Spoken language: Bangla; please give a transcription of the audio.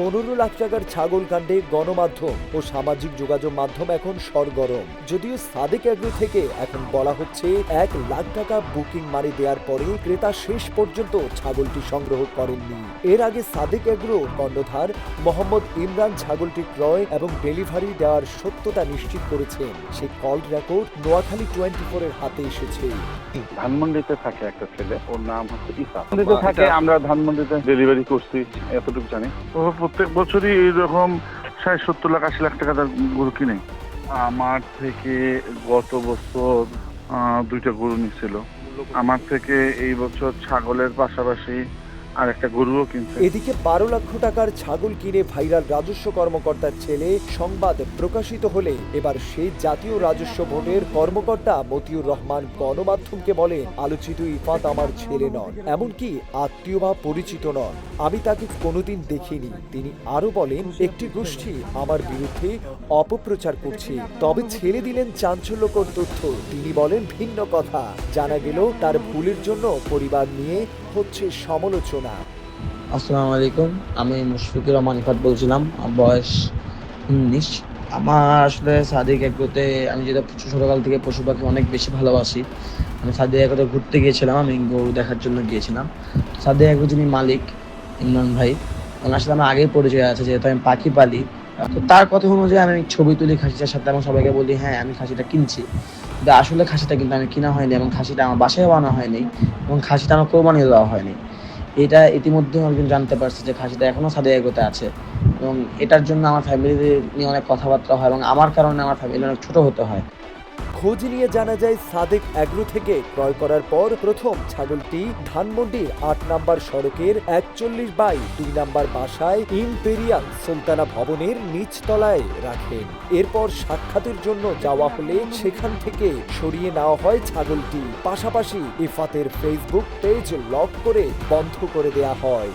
পনেরো লাখ টাকার ছাগল কাণ্ডে গণমাধ্যম ও সামাজিক যোগাযোগ মাধ্যম এখন সরগরম। যদিও সাদেক অ্যাগ্রো থেকে এখন বলা হচ্ছে এক লাখ টাকা বুকিং মারি দেওয়ার পরে ক্রেতা শেষ পর্যন্ত ছাগলটি সংগ্রহ করেননি। এর আগে সাদেক অ্যাগ্রো কর্ণধার মোহাম্মদ ইমরান ছাগলটি ক্রয় এবং ডেলিভারি দেওয়ার সত্যতা নিশ্চিত করেছেন। সেই কল রেকর্ড নোয়াখালী টোয়েন্টি ফোরের হাতে এসেছে। ধানমন্ডিতে থাকে একটা ছেলে ওর নাম হচ্ছে ইসা। থাকে? আমরা ধানমন্ডিতে ডেলিভারি করছি এতটুকু জানি। প্রত্যেক বছরই এইরকম ষাট, সত্তর লাখ, আশি লাখ টাকা গরু কিনে। আমার থেকে গত বছর দুইটা গরু নিছিল। আমার থেকে এই বছর ছাগলের পাশাপাশি আর একটা গরুও কিনছে। এদিকে বারো লক্ষ টাকার ছাগল কিনে ভাইরাল রাজস্ব কর্মকর্তার ছেলে সংবাদ প্রকাশিত হলে এবার সেই জাতীয় রাজস্ব বোর্ডের কর্মকর্তা মতিউর রহমান গণমাধ্যমকে বলেন, আলোচিত ইফাত আমার ছেলে নন, এমনকি আত্মীয় বা পরিচিত নন। আমি তাকে কোনোদিন দেখিনি। তিনি আরও বলেন, একটি গোষ্ঠী আমার বিরুদ্ধে অপপ্রচার করছে। তবে ছেড়ে দিলেন চাঞ্চল্যকর তথ্য। তিনি বলেন, ভিন্ন কথা। জানা গেল, তার ভুলের জন্য পরিবার নিয়ে হচ্ছে সমালোচনা। আসসালামু আলাইকুম, আমি মুশফিকুর রহমান ইফাত বলছিলাম বয়স উনিশ। আমার আসলে সাদিক এগ্রোতে আমি যেটা ছোটকাল থেকে পশু পাখি অনেক বেশি ভালোবাসি, আমি সাদিক এগ্রোতে ঘুরতে গিয়েছিলাম, আমি গরু দেখার জন্য গিয়েছিলাম। সাদিক এগ্রো যিনি মালিক, ইমরান ভাই, ওনার সাথে আমার আগেই পরিচয় আছে, যেহেতু আমি পাখি পালি। তো তার কথা অনুযায়ী আমি ছবি তুলি খাসিটার সাথে এবং সবাইকে বলি হ্যাঁ আমি খাসিটা কিনছি। কিন্তু আসলে খাসিটা কিন্তু আমি কিনা হয়নি এবং খাসিটা আমার বাসায় বানানো হয়নি এবং খাসিটা আমার কোরবানি দেওয়া হয়নি। এটা ইতিমধ্যে অনেকজন জানতে পারছে যে খাসিটা এখনও সাদে এগোতে আছে। এবং এটার জন্য আমার ফ্যামিলি নিয়ে অনেক কথাবার্তা হয় এবং আমার কারণে আমার ফ্যামিলি অনেক ছোটো হতে হয়। খোঁজ নিয়ে জানা যায়, সাদেক অ্যাগ্রো থেকে ক্রয় করার পর প্রথম ছাগলটি ধানমন্ডির আট নাম্বার সড়কের একচল্লিশ বাই দুই নাম্বার বাসায় ইম্পেরিয়াল সুলতানা ভবনের নিচতলায় রাখেন এরপর সাক্ষাতের জন্য যাওয়া হলে সেখান থেকে সরিয়ে নেওয়া হয় ছাগলটি। পাশাপাশি ইফাতের ফেসবুক পেজ লক করে বন্ধ করে দেয়া হয়।